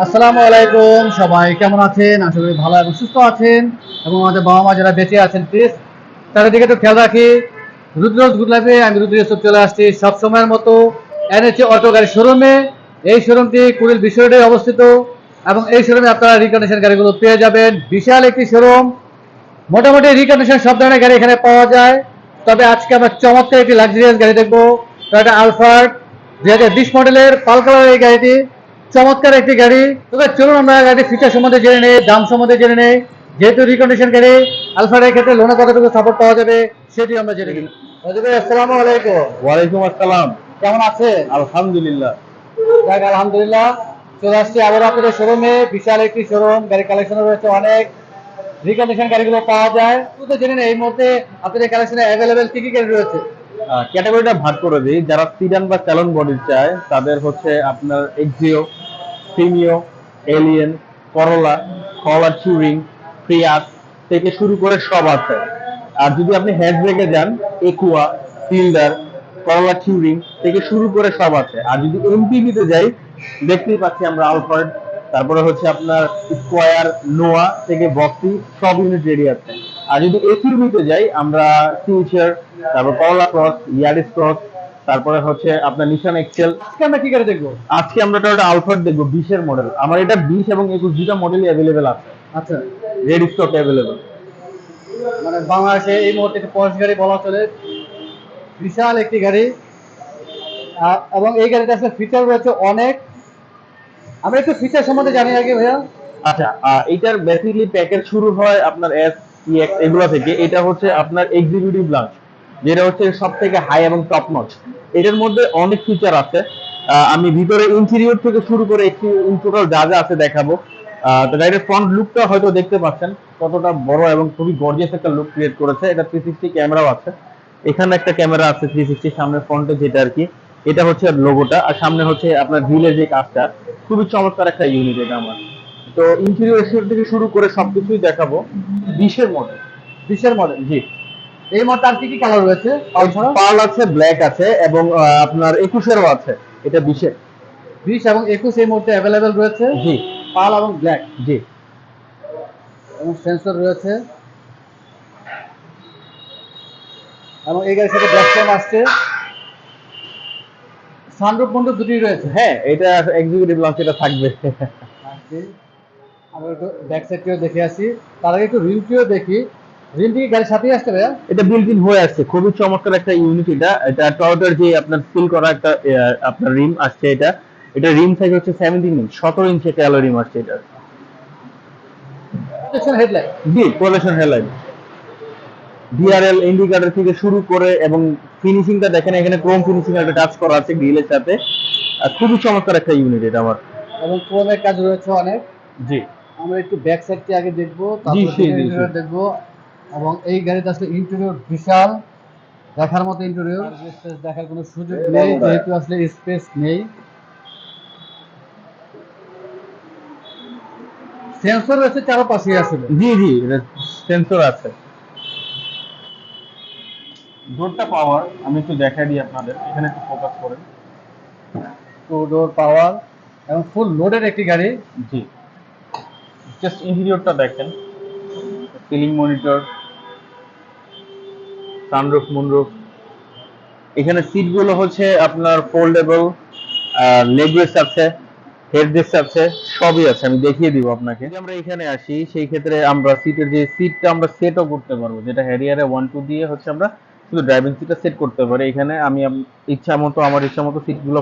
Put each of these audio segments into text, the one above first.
আসসালামু আলাইকুম, সবাই কেমন আছেন? আশা করি ভালো এবং সুস্থ আছেন। এবং আমাদের বাবা মা যারা বেঁচে আছেন প্লিজ তাদের দিকে একটু খেয়াল রাখি। রুদ্রজ গুড লাইফে আমি রুদ্র চলে আসছি। সব সময়ের মতো এনেছি অটো গাড়ির শোরুমে এই শোরুমটি কুড়িল বিশ্ব রোডে অবস্থিত। এবং এই শোরুমে আপনারা রিকন্ডিশন গাড়িগুলো পেয়ে যাবেন। বিশাল একটি শোরুম মোটামুটি রিকন্ডিশন সব ধরনের গাড়ি এখানে পাওয়া যায়। তবে আজকে আমরা চমৎকার একটি লাক্সারিয়াস গাড়ি দেখব। টয়োটা আলফার্ড দুই হাজার বিশ মডেলের পাল কালার এই গাড়িটি। চমৎকার একটি গাড়ি। তবে চলুন আমরা গাড়ির ফিচার সম্বন্ধে জেনে নেই দাম সম্বন্ধে জেনে নেই। যেহেতু রিকন্ডিশন গাড়ি আলফার্ডের ক্ষেত্রে লোনে কতটুকু সাপোর্ট পাওয়া যাবে সেটি আমরা জেনে নিই আসসালামু আলাইকুম। ওয়ালাইকুম আসসালাম। কেমন আছেন? আলহামদুলিল্লাহ। যাক আলহামদুলিল্লাহ। চলে আসছি আবার আপনাদের শোরুমে বিশাল একটি শোরুম গাড়ি কালেকশন রয়েছে অনেক। রিকন্ডিশন গাড়িগুলো পাওয়া যায়। শুধু তো জেনে নেই এই মুহূর্তে আপনাদের কালেকশনে অ্যাভেলেবেল কি কি গাড়ি রয়েছে? ক্যাটাগরিটা ভাগ করে দিই। যারা সিডান বা স্যালন বডি চায় তাদের হচ্ছে আপনার এক্সিও প্রিমিও এলিয়েন করলা করলা চুরিং প্রিয়াস থেকে শুরু করে সব আছে। আর যদি আপনি হ্যাচব্যাকে যান একুয়া ফিল্ডার করলা টিউরিং থেকে শুরু করে সব আছে। আর যদি এমপিভিতে যাই, দেখতেই পাচ্ছি আমরা আলফার্ড তারপরে হচ্ছে আপনার স্কোয়ার নোয়া থেকে বক্সি সব ইউনিট রেডি আছে। আর যদি এসইউভিতে যাই, আমরা ফিউচার তারপর করলা ক্রস ইয়ারিস ক্রস তারপরে হচ্ছে আপনার নিশান এক্সেল আজকে আমরা কি গাড়ি দেখব? আজকে আমরা একটা আলফার্ড দেখব বিশের মডেল আমার এটা বিশ এবং একুশ দুটা মডেলই অ্যাভেলেবেল আছে। আচ্ছা। রেডি স্টক অ্যাভেলেবেল মানে বাংলাদেশে এই মুহূর্তে একটি পরশ গাড়ি বলা চলে। বিশাল একটি গাড়ি। এবং এই গাড়িতে আসলে ফিচার রয়েছে অনেক। আমরা একটু ফিচার সম্বন্ধে জানি আগে ভাইয়া। আচ্ছা আহ, এটার বেসিক্যালি প্যাকেজ শুরু হয় আপনার এস ইএক্স এগুলো থেকে। এটা হচ্ছে আপনার এক্সিকিউটিভ লাঞ্চ যেটা হচ্ছে সব থেকে হাই এবং টপ নচ এটার মধ্যে অনেক ফিচার আছে। আমি ভিতরে ইন্টেরিয়র থেকে শুরু করে একটি টোটাল যা যা আছে দেখাবো। তো ফ্রন্ট লুকটা হয়তো দেখতে পাচ্ছেন। কতটা বড় এবং খুবই গর্জিয়াস একটা লুক ক্রিয়েট করেছে। এটা থ্রি সিক্সটি ক্যামেরাও আছে। এখানে একটা ক্যামেরা আছে থ্রি সিক্সটি সামনে ফ্রন্টে যেটা আর কি এটা হচ্ছে লোগোটা আর সামনে হচ্ছে আপনার হুইলের যে কাজটা, খুবই চমৎকার একটা ইউনিট এটা আমার। তো ইন্টেরিয়র থেকে শুরু করে সবকিছুই দেখাবো। বিশের মডেল বিশের মডেল জি। এই আর কি কি কালার রয়েছে? পার্ল আছে ব্ল্যাক আছে এবং আপনার একুশেরও আছে এটা বিশের। বিশ এবং একুশ এই মুহূর্তে অ্যাভেলেবেল রয়েছে? জি। পাল এবং ব্ল্যাক জি। এবং সেন্সর রয়েছে। এবং এই গাড়ির সাথে ব্যাক ক্যাম আসছে। সানরুফ মন্ডপ দুটি রয়েছে। হ্যাঁ এটা এক্সিকিউটিভ লঞ্চ এটা থাকবে। আমরা একটু ব্যাক সাইডটিও দেখে আসি। তার আগে একটু রিমটিও দেখি। কি গাড়ির আসতে ভাইয়া? এটা হয়ে আসছে। খুবই চমৎকার একটা ইউনিট এটা। এটা টয়োটার যে আপনার ফিল করা একটা আপনার রিম আসছে এটা। এটা রিম সাইজ হচ্ছে সেভেন্টিন ইঞ্চ সতেরো ইঞ্চি একটা অ্যালো রিম আসছে এটা প্রোটেকশন হেডলাইট জি হেডলাইট ডিআরএল ইন্ডিকেটর থেকে শুরু করে এবং ফিনিশিংটা দেখেন এখানে ক্রোম ফিনিশিং একটা টাচ করা আছে গ্রিলের সাথে। আর খুবই চমৎকার একটা ইউনিট এটা আমার। এবং ক্রোমের কাজ রয়েছে অনেক। জি। আমরা একটু ব্যাক সাইডটি আগে দেখব তারপর। দেখব। এবং এই গাড়িতে আসলে ইন্টেরিয়র বিশাল দেখার মতো ইন্টেরিয়র স্পেস দেখার কোনো সুযোগ নেই। যেহেতু আসলে স্পেস নেই। সেন্সর রয়েছে চারপাশে আসলে জি জি সেন্সর আছে। ডোরটা পাওয়ার আমি একটু দেখাই দিই আপনাদের এখানে একটু ফোকাস করেন। টু ডোর পাওয়ার এবং ফুল লোডের একটি গাড়ি। জি। জাস্ট ইন্টেরিয়রটা দেখেন। সিলিং মনিটর সানরুফ মুনরুফ এখানে সিটগুলো হচ্ছে আপনার ফোল্ডেবল লেগ আছে হেড রেস্ট আছে, সবই আছে, আমি দেখিয়ে দিব আপনাকে। আমরা এখানে আসি, সেই ক্ষেত্রে আমরা সিটের যে সিটটা আমরা সেটও করতে পারব, যেটা হ্যারিয়ারে ওয়ান টু দিয়ে হচ্ছে আমরা শুধু ড্রাইভিং সিটটা সেট করতে পারি। এখানে আমি ইচ্ছা মতো, আমার ইচ্ছা মতো সিটগুলো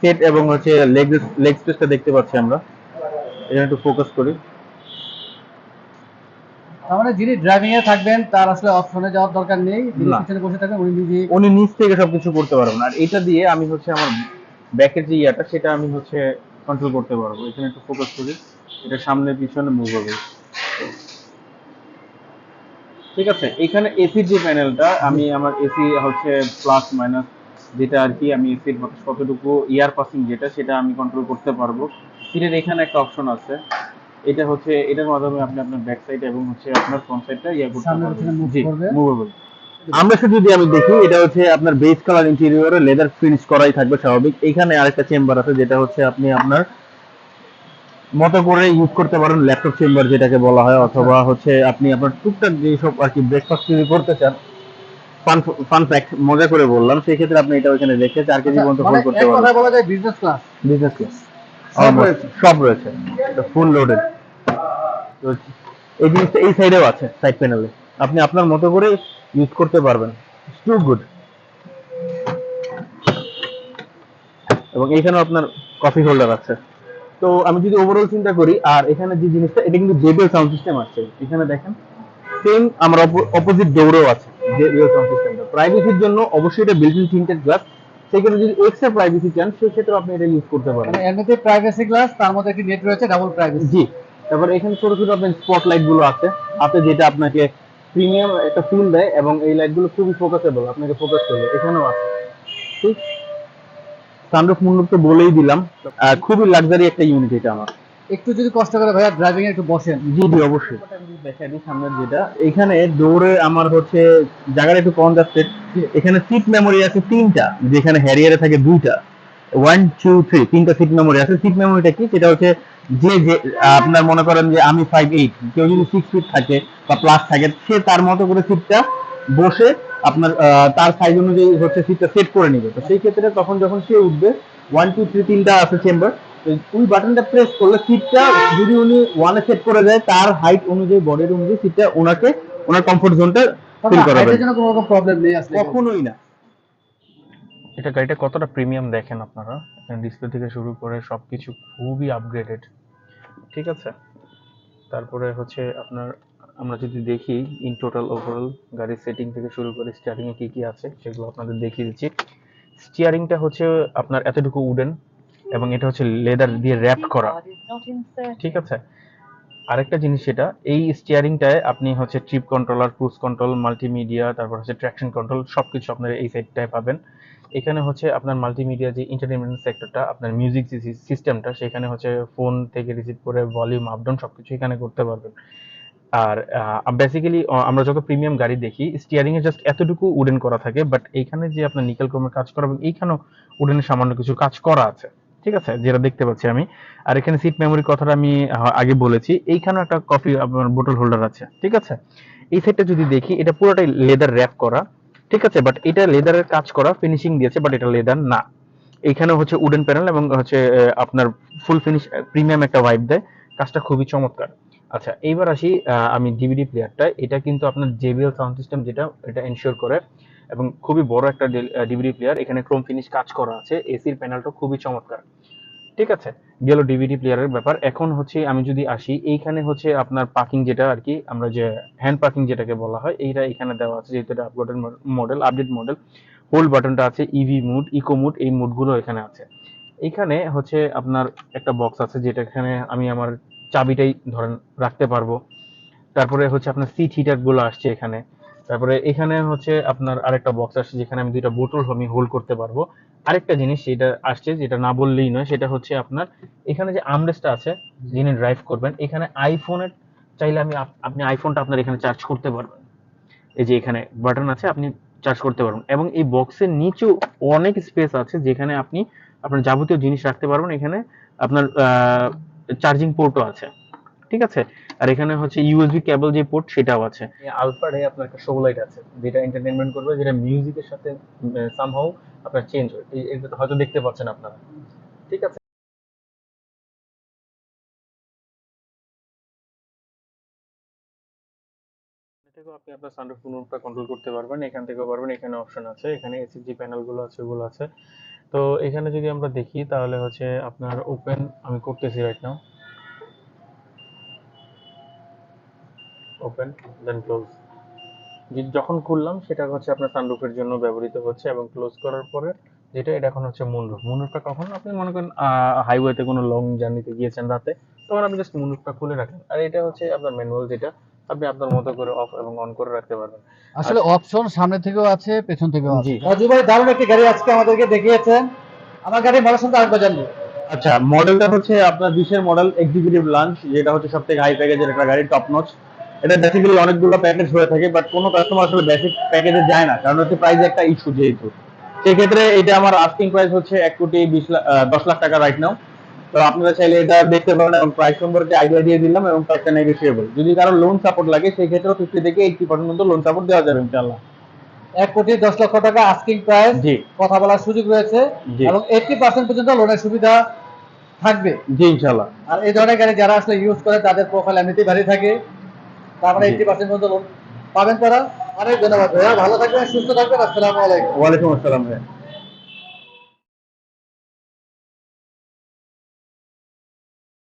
সেট এবং হচ্ছে লেগ লেগ স্পেসটা দেখতে পাচ্ছি আমরা। এখানে একটু ফোকাস করি। মানে যিনি ড্রাইভিং এ থাকবেন তার আসলে অপশনে যাওয়ার দরকার নেই। যিনি পিছনে বসে থাকবেন উনি নিজে উনি নিচ থেকে সবকিছু করতে পারবেন। আর এটা দিয়ে আমি হচ্ছে আমার ব্যাকের যে ইয়াটা সেটা আমি হচ্ছে কন্ট্রোল করতে পারব। এখানে একটু ফোকাস করি। এটা সামনে পিছনে মুভ হবে। ঠিক আছে? এখানে এসির যে প্যানেলটা আমি আমার এসি হচ্ছে প্লাস মাইনাস যেটা আর কি আমি এসির কতটুকু ইয়ার পাসিং যেটা সেটা আমি কন্ট্রোল করতে পারব। সিটের এখানে একটা অপশন আছে। এটা হচ্ছে এটার মাধ্যমে আপনি আপনার ব্যাক সাইড এবং হচ্ছে আপনার ফ্রন্ট সাইডটা ইয়া করতে পারবেন জি করবে। মুভেবল আমরা শুধু যদি আমি দেখি এটা হচ্ছে আপনার বেস কালার ইন্টেরিয়রে লেদার ফিনিশ করাই থাকবে স্বাভাবিক। এখানে আরেকটা চেম্বার আছে যেটা হচ্ছে আপনি আপনার মতো করে ইউজ করতে পারেন ল্যাপটপ চেম্বার যেটাকে বলা হয় অথবা হচ্ছে আপনি আপনার টুকটাক যেসব আর কি ব্রেকফাস্ট যদি করতে চান ফান ফান ফ্যাক্ট মজা করে বললাম সেই ক্ষেত্রে আপনি এটা ওইখানে রেখে চার কেজি পর্যন্ত মানে হোল্ড করতে এক পারবেন কথায় বলা যায় বিজনেস ক্লাস বিজনেস ক্লাস সব রয়েছে। রয়েছে ফুল লোডেড এই জিনিসটা এই সাইডেও আছে সাইড প্যানেলে আপনি আপনার মতো করে ইউজ করতে পারবেন। টু গুড এবং এইখানেও আপনার কফি হোল্ডার আছে। তো আমি যদি ওভারঅল চিন্তা করি, আর এখানে যে জিনিসটা, এটা কিন্তু জেবিএল সাউন্ড সিস্টেম আছে। এখানে দেখেন সেম আমার অপোজিট ডোরেও আছে জেবিএল সাউন্ড সিস্টেমটা প্রাইভেসির জন্য অবশ্যই এটা বিল্ট ইন থিঙ্কেড গ্লাস সেক্ষেত্রে যদি এক্সট্রা প্রাইভেসি চান সেক্ষেত্রে আপনি এটা ইউজ করতে পারেন। এর মধ্যে প্রাইভেসি গ্লাস তার মধ্যে একটি নেট রয়েছে ডাবল প্রাইভেসি জি। তারপর এখানে ছোট ছোট আপনার স্পটলাইটগুলো আছে। হাতে যেটা আপনাকে প্রিমিয়াম একটা ফিল দেয় এবং এই লাইটগুলো খুবই ফোকাসেবল আপনাকে ফোকাস করবে। এখানেও আছে। ঠিক? সানরুফ মুন্ডুপ তো বলেই দিলাম। খুবই লাক্সারি একটা ইউনিট এটা আমার। একটু যদি কষ্ট করে ভাইয়া ড্রাইভিং এ একটু বসেন। জি জি অবশ্যই। দেখাই দিই সামনের যেটা এখানে দৌড়ে আমার হচ্ছে জায়গাটা একটু কম যাচ্ছে। এখানে সিট মেমোরি আছে তিনটা যেখানে হ্যারিয়ারে থাকে দুইটা। ওয়ান টু থ্রি তিনটা সিট মেমোরি আছে। সিট মেমোরিটা কি? সেটা হচ্ছে যে যে আপনার মনে করেন যে আমি ফাইভ এইট কেউ যদি সিক্স ফিট থাকে বা প্লাস থাকে সে তার মতো করে সিটটা বসে আপনার আহ, তার সাইজ অনুযায়ী হচ্ছে সিটটা সেট করে নেবে। তো সেই ক্ষেত্রে তখন যখন সে উঠবে ওয়ান টু থ্রি তিনটা আছে চেম্বার ওই বাটনটা প্রেস করলে সিটটা যদি উনি ওয়ানে সেট করে দেয় তার হাইট অনুযায়ী বডির অনুযায়ী সিটটা ওনাকে ওনার কমফোর্ট জোনটা ফিল করাবে। হাইটের জন্য কোনো রকম প্রবলেম নেই আসলে কখনোই না। এটা গাড়িটা কতটা প্রিমিয়াম দেখেন আপনারা? ডিসপ্লে থেকে শুরু করে সবকিছু খুবই আপগ্রেডেড ঠিক আছে? তারপরে হচ্ছে আপনার আমরা যদি দেখি ইন টোটাল ওভারঅল গাড়ির সেটিং থেকে শুরু করে স্টিয়ারিং এ কি কি আছে সেগুলো আপনাদের দেখিয়ে দিচ্ছি। স্টিয়ারিংটা হচ্ছে আপনার এতটুকু উডেন এবং এটা হচ্ছে লেদার দিয়ে র্যাপ করা। ঠিক আছে? আরেকটা জিনিস সেটা এই স্টিয়ারিংটায় আপনি হচ্ছে trip controller cruise control multimedia তারপর হচ্ছে ট্র্যাকশন কন্ট্রোল সবকিছু আপনার এই সাইডটায় পাবেন। এখানে হচ্ছে আপনার মাল্টিমিডিয়া যে এন্টারটেনমেন্ট সেক্টরটা আপনার মিউজিক সিস্টেমটা সেখানে হচ্ছে ফোন থেকে রিসিভ করে ভলিউম আপ ডাউন সবকিছু এখানে করতে পারবেন। আর বেসিক্যালি আমরা যত প্রিমিয়াম গাড়ি দেখি স্টিয়ারিং এ জাস্ট এতটুকু উডেন করা থাকে বাট এইখানে যে আপনার নিকেল ক্রোমের কাজ করা এবং এইখানেও উডেনের সামান্য কিছু কাজ করা আছে। ঠিক আছে? যেটা দেখতে পাচ্ছি আমি। আর এখানে সিট মেমোরি কথাটা আমি আগে বলেছি। এইখানেও একটা কফি আপনার বোতল হোল্ডার আছে। ঠিক আছে? এই সেটটা যদি দেখি, এটা পুরোটাই লেদার র্যাপ করা। ঠিক আছে? বাট এটা লেদারের কাজ করা ফিনিশিং দিয়েছে বাট এটা লেদার না। এইখানে হচ্ছে উডেন প্যানেল এবং হচ্ছে আপনার ফুল ফিনিশ প্রিমিয়াম একটা ভাইব দেয়। কাজটা খুবই চমৎকার। আচ্ছা এইবার আসি আমি ডিভিডি প্লেয়ারটা এটা কিন্তু আপনার জেবিএল সাউন্ড সিস্টেম যেটা, এটা এনশিওর করে। এবং খুবই বড় একটা ডিভিডি প্লেয়ার এখানে ক্রোম ফিনিশ কাজ করা আছে। এসির প্যানেলটা খুবই চমৎকার। ঠিক আছে? গেল ডিভিডি প্লেয়ারের ব্যাপার। এখন হচ্ছে আমি যদি আসি, এইখানে হচ্ছে আপনার পার্কিং যেটা আর কি, আমরা যে হ্যান্ড পার্কিং যেটাকে বলা হয়, এইটা এখানে দেওয়া আছে যেহেতু এটা upgraded model update model hold বাটনটা আছে ইভি মুড ইকো মুড এই মুডগুলো এখানে আছে। এখানে হচ্ছে আপনার একটা বক্স আছে যেটা এখানে আমি আমার চাবিটাই ধরেন রাখতে পারব। তারপরে হচ্ছে আপনার সিট হিটারগুলো আসছে এখানে। তারপরে এখানে হচ্ছে আপনার আরেকটা বক্স আসছে, যেখানে আমি দুইটা বোতল আমি হোল্ড করতে পারব। আরেকটা জিনিস যেটা আসছে, যেটা না বললেই নয়, সেটা হচ্ছে আপনার এখানে যে আমরেস্টটা আছে, যিনি ড্রাইভ করবেন, এখানে আইফোনের চাইলে আমি আপনি আইফোনটা আপনার এখানে চার্জ করতে পারবেন। এই যে এখানে বাটন আছে, আপনি চার্জ করতে পারবেন। এবং এই বক্সের নিচেও অনেক স্পেস আছে, যেখানে আপনি আপনার যাবতীয় জিনিস রাখতে পারবেন। এখানে আপনার চার্জিং পোর্টও আছে। ঠিক আছে? আর এখানে হচ্ছে ইউএসবি কেবল যে পোর্ট সেটাও আছে। আলফারে আপনার একটা শো লাইট আছে, যেটা এন্টারটেনমেন্ট করবে, যেটা মিউজিকের সাথে সামহাউ আপনার চেঞ্জ হয়। এটা হয়তো দেখতে পাচ্ছেন আপনারা। ঠিক আছে? থেকেও আপনি আপনার সানরুফ পুনরুক্তা কন্ট্রোল করতে পারবেন। এখান থেকেও পারবেন। এখানে অপশন আছে, এখানে এসএসজি প্যানেলগুলো আছে, ওগুলো আছে। তো এখানে যদি আমরা দেখি, তাহলে হচ্ছে আপনার ওপেন আমি করতেছি right now open then close যখন খুললাম সেটা হচ্ছে আপনার সানরুফের জন্য ব্যবহৃত হচ্ছে এবং ক্লোজ করার পরে যেটা এটা এখন হচ্ছে মুনরুফ মুনরুফটা কখন আপনি মনে করেন হাইওয়েতে কোনো লং জার্নিতে গিয়েছেন রাতে তখন আপনি জাস্ট মুনরুফটা খুলে রাখেন আর এটা হচ্ছে আপনার ম্যানুয়াল যেটা আপনি আপনার মতো করে অফ এবং অন করে রাখতে পারবেন। আসলে অপশন সামনে থেকেও আছে পেছন থেকেও আছে। জি। রাজু ভাই দারুণ একটি গাড়ি আজকে আমাদেরকে দেখিয়েছেন। আমার গাড়ি মডেল সম্পর্কে আরেকবার জানব। আচ্ছা মডেলটা হচ্ছে আপনার বিশের মডেল এক্সিকিউটিভ লাঞ্চ যেটা হচ্ছে সব থেকে হাই প্যাকেজের একটা গাড়ি টপ নচ এটা বেসিক্যালি অনেকগুলো প্যাকেজ হয়ে থাকে বাট কোনো কাস্টমার আসলে বেসিক প্যাকেজে যায় না কারণ হচ্ছে প্রাইস একটা ইস্যু যেহেতু। সেক্ষেত্রে এটা আমার আস্কিং প্রাইস হচ্ছে এক কোটি বিশ লাখ দশ লাখ টাকা রাইট নাও তো আপনারা চাইলে এটা দেখতে পারেন এবং প্রাইস সম্পর্কে আইডিয়া দিয়ে দিলাম এবং প্রাইসটা নেগোসিয়েবল যদি কারও লোন সাপোর্ট লাগে সেই ক্ষেত্রে ফিফটি থেকে এইটি পার্সেন্ট লোন সাপোর্ট দেওয়া যাবে ইনশাল্লাহ এক কোটি দশ লক্ষ টাকা আস্কিং প্রাইস কথা বলার সুযোগ রয়েছে। এবং এইটটি পার্সেন্ট পর্যন্ত লোনের সুবিধা থাকবে। জি ইনশাল্লাহ আর এই ধরনের গাড়ি যারা আসলে ইউজ করে তাদের প্রোফাইল এমনিতেই ভারী থাকে। তারপরে জি। এইটটি পার্সেন্ট পর্যন্ত লোন পাবেন তারা। অনেক ধন্যবাদ ভাইয়া। ভালো থাকবেন সুস্থ থাকবেন। আসসালামু আলাইকুম। ওয়ালাইকুম আসসালাম ভাইয়া।